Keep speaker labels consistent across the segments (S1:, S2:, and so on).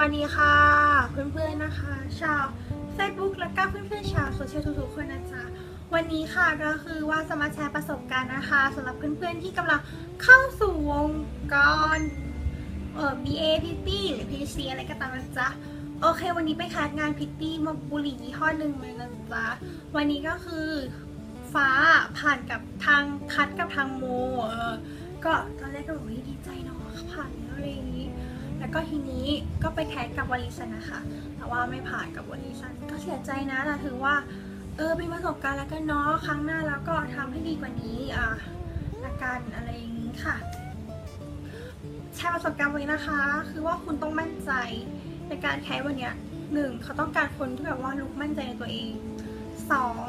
S1: วัสดีค่ะ เพื่อนๆนะคะ ชาว Facebook และก็เพื่อนๆชาวโซเชียลทุกๆคนนะจ๊ะวันนี้ค่ะก็คือว่าจะมาแชร์ประสบการณ์นะคะสำหรับเพื่อนๆที่กำลังเข้าสู่วงการเอ่อ BA PT หรือ PC อะไรก็ตามนะจ๊ะโอเค วันนี้ไปคัดงานพิตตี้มาบุหรี่ยี่ห้อหนึ่งเลยนะจ๊ะวันนี้ก็คือฟ้าผ่านกับทางคัดกับทางโมเออก็ตอนแรกก็บอกว่าดีใจเนาะผ่าน ก็ทีนี้ก็ไปแคสกับวลิสันนะคะ แต่ว่าไม่ผ่านกับวลิสันก็เสียใจนะแต่ถือว่าเออเป็นประสบการณ์แล้วกันเนาะครั้งหน้าแล้วก็ทำให้ดีกว่านี้อะละกันอะไรอย่างนี้ค่ะแชร์ประสบการณ์วันนี้นะคะ คือว่าคุณต้องมั่นใจในการแคสวันเนี้ยหนึ่งเขาต้องการคนที่แบบว่าลุกมั่นใจในตัวเองสอง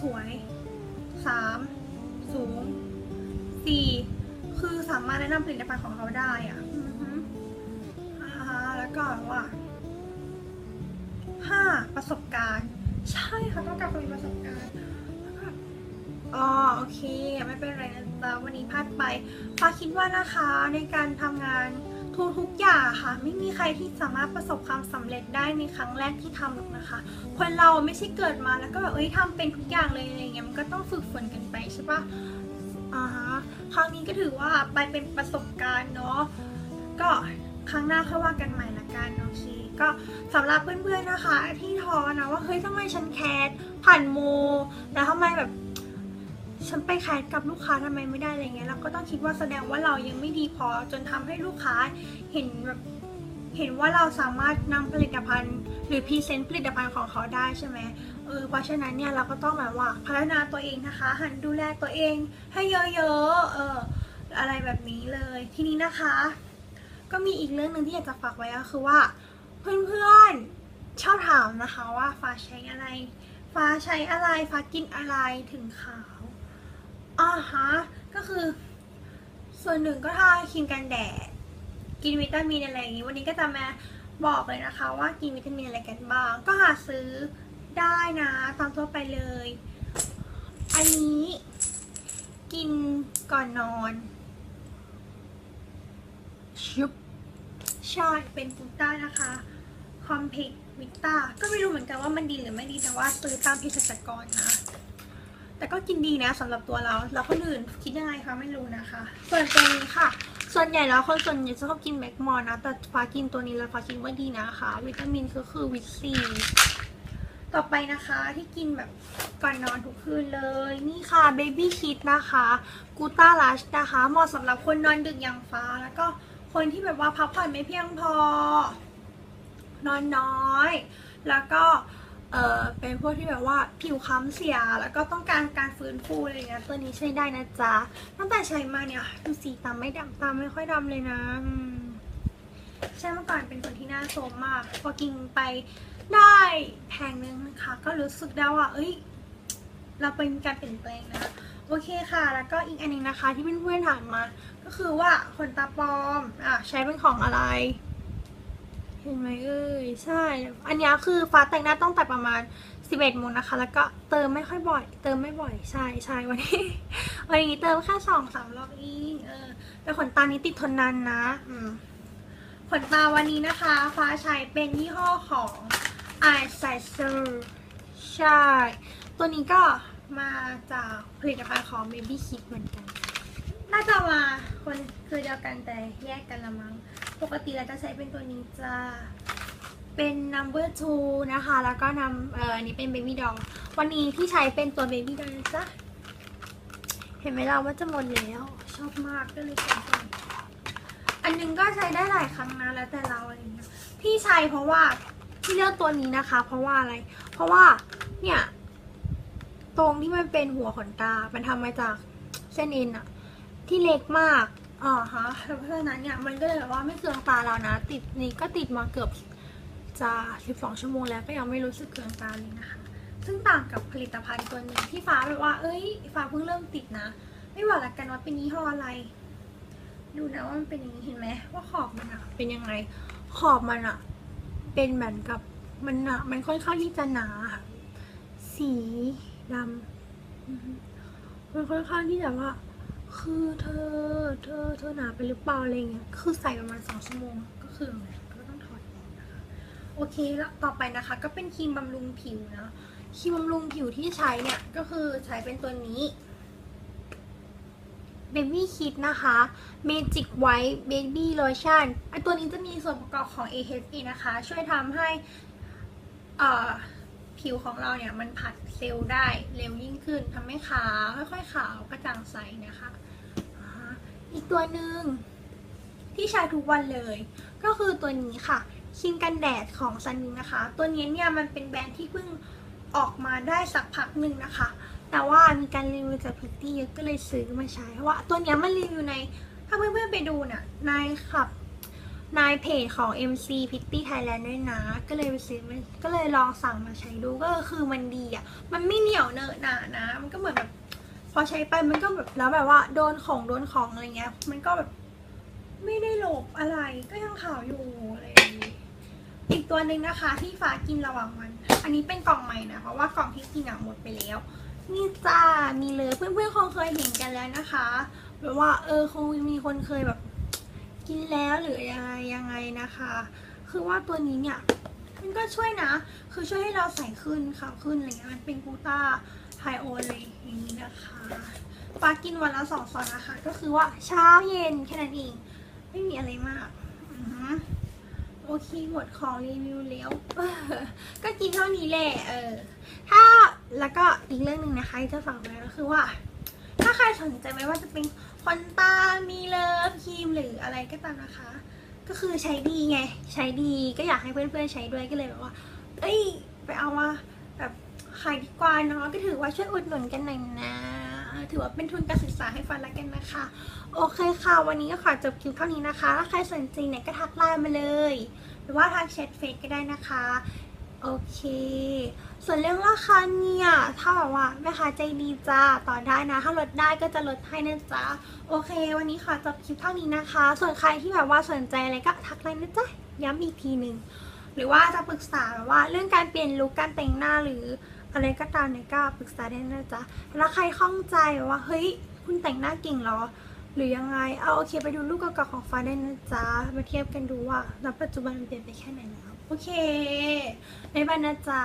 S1: สวยสามสูงสี่คือสามารถแนะนำผลิตภัณฑ์ของเขาได้อะ ก็แบบว่าห้าประสบการณ์ ใช่เขาต้องการคนมีประสบการณ์อ๋อโอเค ไม่เป็นไรนะจ๊ะวันนี้พลาดไปฟ้าคิดว่านะคะในการทำงานทุกทุกอย่างค่ะ ไม่มีใครที่สามารถประสบความสำเร็จได้ในครั้งแรกที่ทำหรอกนะคะ คนเราไม่ใช่เกิดมาแล้วก็แบบเอ้ยทำเป็นทุกอย่างเลยอะไรเงี้ยมันก็ต้องฝึกฝนกันไปใช่ปะอ่าฮะครั้งนี้ก็ถือว่าไปเป็นประสบการณ์เนาะก็ ครั้งหน้าค่อยว่ากันใหม่ละกันโอเคก็สำหรับเพื่อนๆนะคะ ที่ท้อนะว่าเฮ้ยทำไมฉันแคสผ่านโม แล้วทำไมแบบฉันไปแคสกับลูกค้าทำไมไม่ได้อะไรเงี้ยเราก็ต้องคิดว่าแสดงว่าเรายังไม่ดีพอจนทำให้ลูกค้าเห็นแบบเห็นว่าเราสามารถนำผลิตภัณฑ์ หรือพรีเซนต์ผลิตภัณฑ์ของเขาได้ใช่ไหมเออเพราะฉะนั้นเนี่ยเราก็ต้องแบบว่าพัฒนาตัวเองนะคะ หันดูแลตัวเองให้เยอะๆเอออะไรแบบนี้เลย ทีนี้นะคะ ก็มีอีกเรื่องหนึ่งที่อยากจะฝากไว้ก็คือว่า เพื่อนๆชอบถามนะคะว่าฟ้าใช้อะไร ฟ้าใช้อะไรฟ้ากินอะไรถึงขาวอ่าฮะก็คือ ส่วนหนึ่งก็ทาครีมกันแดด กินวิตามินอะไรอย่างนี้ วันนี้ก็จะมาบอกเลยนะคะ ว่ากินวิตามินอะไรกันบ้าง ก็หาซื้อได้นะตามทั่วไปเลย อันนี้กินก่อนนอน ชุบใช่เป็นกูต้านะคะคอมเพกวิต้าก็ไม่รู้เหมือนกันว่ามันดีหรือไม่ดีแต่ว่าซื้อตามเภสัชกรนะแต่ก็กินดีนะสำหรับตัวเรา แล้วคนอื่นคิดยังไงคะไม่รู้นะคะ ส่วนตัวนี้ค่ะ ส่วนใหญ่แล้วคนส่วนใหญ่จะชอบกินแมกมอนนะ แต่ฟ้ากินตัวนี้แล้วฟ้าคิดว่าดีนะคะ วิตามินก็คือวิตซีต่อไปนะคะที่กินแบบก่อนนอนทุกคืนเลย นี่ค่ะ Baby Kit นะคะกูต้าลัชนะคะเหมาะสำหรับคนนอนดึกอย่างฟ้าแล้วก็ คนที่แบบว่าพักผ่อนไม่เพียงพอ นอนน้อย แล้วก็เออเป็นพวกที่แบบว่าผิวค้ำเสีย แล้วก็ต้องการการฟื้นฟูอะไรเงี้ยตัวนี้ใช้ได้นะจ๊ะตั้งแต่ใช้มาเนี่ยดูสีตามไม่ดำตามไม่ค่อยดำเลยนะใช่เมื่อก่อนเป็นคนที่หน้าโทรมมาก พอกินไปได้แพงนึงนะคะ ก็รู้สึกได้ว่า เอ้ย เราเป็นการเปลี่ยนแปลงนะ โอเคค่ะ แล้วก็อีกอันหนึงนะคะที่เพื่อนๆถามมา ก็คือว่าขนตาปลอมอะใช้เป็นของอะไร เห็นไหมเอ้ยใช่ อันนี้คือฟ้าแต่งหน้าต้องแต่ประมาณ 11โมงนะคะ แล้วก็เติมไม่ค่อยบ่อย เติมไม่บ่อยใช่ใช่วันนี้วันนี้เติมแค่สองสามรอบเองเออแต่ขนตานี้ติดทนนานนะอืมขนตาวันนี้นะคะ ฟ้าใช้เป็นยี่ห้อของ i s i z e r ใช่ ตัวนี้ก็ มาจากผลิตภัณฑ์ของ Baby Kit เหมือนกัน น่าจะมาคนคือเดียวกันแต่แยกกันละมั้ง ปกติเราจะใช้เป็นตัวนี้จะเป็น number two นะคะ แล้วก็นำเอ่ออันนี้เป็น baby doll วันนี้ที่ใช้เป็นตัว baby doll นะจ๊ะ เห็นไหมเราว่าจะหมดแล้ว ชอบมากก็เลยใช้ตัวนี้อันหนึงก็ใช้ได้หลายครั้งนะ แล้วแต่เราอะไรเงี้ยพี่ใช้เพราะว่าที่เลือกตัวนี้นะคะ เพราะว่าอะไร เพราะว่าเนี่ย ตรงที่มันเป็นหัวขนตา มันทำมาจากเส้นเอ็นอะที่เล็กมากอ๋อฮะด้วเพราะฉะนั้นเนี่ยมันก็เลยแบบว่าไม่เคืองตาเรานะ ติดนี่ก็ติดมาเกือบจะ12 ชั่วโมงแล้วก็ยังไม่รู้สึกเคืองตาเลยนะคะ ซึ่งต่างกับผลิตภัณฑ์ตัวนี้ที่ฟ้าแบบว่า เอ้ย ฟ้าเพิ่งเริ่มติดนะ ไม่ว่าละกันว่าเป็นยี่ห้ออะไร ดูนะว่ามันเป็นอย่างนี้เห็นไหมว่าขอบมันอะเป็นยังไง ขอบมันอะเป็นเหมือนกับมันหนามันค่อนข้างที่จะหนา สี ดำมันค่อนข้างที่จะว่า คือเธอ เธอ เธอหนาไปหรือเปล่าอะไรเงี้ย คือใส่ประมาณสองชั่วโมงก็คือก็ต้องถอดโอเคแล้วต่อไปนะคะ ก็เป็นครีมบำรุงผิวนะ ครีมบำรุงผิวที่ใช้เนี่ย ก็คือใช้เป็นตัวนี้ Baby Kit นะคะ Magic White Baby Lotion ไอตัวนี้จะมีส่วนประกอบของ AHA นะคะ ช่วยทำให้อ่อ ผิวของเราเนี่ยมันผัดเซลล์ได้เร็วยิ่งขึ้นทำให้ขาวค่อยๆขาวกระจ่างใสนะคะ อีกตัวหนึ่งที่ใช้ทุกวันเลย ก็คือตัวนี้ค่ะครีมกันแดดของซันนินะคะ ตัวนี้เนี่ยมันเป็นแบรนด์ที่เพิ่งออกมาได้สักพักหนึ่งนะคะ แต่ว่ามีการรีวิวจากพิตตี้เยอะก็เลยซื้อมาใช้เพราะว่าตัวนี้มันรีวิวในถ้าเพื่อนๆไปดูน่ะในขับ ในเพจของ MC Pitty Thailand ด้วยนะ ก็เลยไปซื้อมันก็เลยลองสั่งมาใช้ดูก็คือมันดีอะ มันไม่เหนียวเนอะหนานะ มันก็เหมือนแบบ พอใช้ไปมันก็แบบแล้วแบบว่าโดนของโดนของอะไรเงี้ย มันก็แบบไม่ได้หลบอะไรก็ยังขาวอยู่อะไรอย่างงี้อีกตัวหนึ่งนะคะที่ฟ้ากินระหว่างวัน อันนี้เป็นกล่องใหม่นะเพราะว่ากล่องที่กินอะหมดไปแล้ว นี่จ้ามีเลยเพื่อนๆคงเคยเห็นกันแล้วนะคะแบบว่าเออคงมีคนเคยแบบ กินแล้วหรือยังไงยังไงนะคะ คือว่าตัวนี้เนี่ยมันก็ช่วยนะ คือช่วยให้เราใส่ขึ้นขาวขึ้นอะไรเงี้ยมันเป็นกูต้าไฮโอเลยอย่างนี้นะคะฟ้ากินวันละสองซองนะคะก็คือว่าเช้าเย็นแค่นั้นเอง ไม่มีอะไรมากโอเคหมดของรีวิวแล้วก็กินเท่านี้แหละเออถ้าแล้วก็อีกเรื่องหนึ่งนะคะที่จะฝากไว้ก็คือว่า ครสนใจไม่ว่าจะเป็นคอนตา มีเลิฟครีมหรืออะไรก็ตามนะคะ ก็คือใช้ดีไง ใช้ดีก็อยากให้เพื่อนๆใช้ด้วยก็เลยแบบว่า เอ้ย ไปเอามาแบบขายดีกว่าเนาะก็ถือว่าช่วยอุดหนุนกันหน่อยนะถือว่าเป็นทุนการศึกษาให้ฟันละกันนะคะ โอเคค่ะ วันนี้ก็ขอจบคลิปเท่านี้นะคะ ถ้าใครสนใจเนี่ยก็ทักไลน์มาเลย หรือว่าทางแชทเฟซก็ได้นะคะ โอเค ส่วนเรื่องราคาเนี่ย ถ้าแบบว่าแม่ค้าใจดีจ้าต่อได้นะ ถ้าลดได้ก็จะลดให้นะจ๊ะ โอเค วันนี้ขอจบคลิปเท่านี้นะคะ ส่วนใครที่แบบว่าสนใจอะไรก็ทักไลน์นะจ๊ะ ย้ำอีกทีหนึ่ง หรือว่าจะปรึกษาแบบว่าเรื่องการเปลี่ยนลุคการแต่งหน้าหรืออะไรก็ตามเนี่ยก็ปรึกษาได้นะจ๊ะ แล้วใครข้องใจว่าเฮ้ยคุณแต่งหน้าเก่งเหรอ หรือยังไง เอาโอเคไปดูรูปเก่าๆของฟ้าได้นะจ๊ะ มาเทียบกันดูว่าณปัจจุบันมันเปลี่ยนไปแค่ไหนแล้ว โอเคบ๊ายบายนะจ๊ะ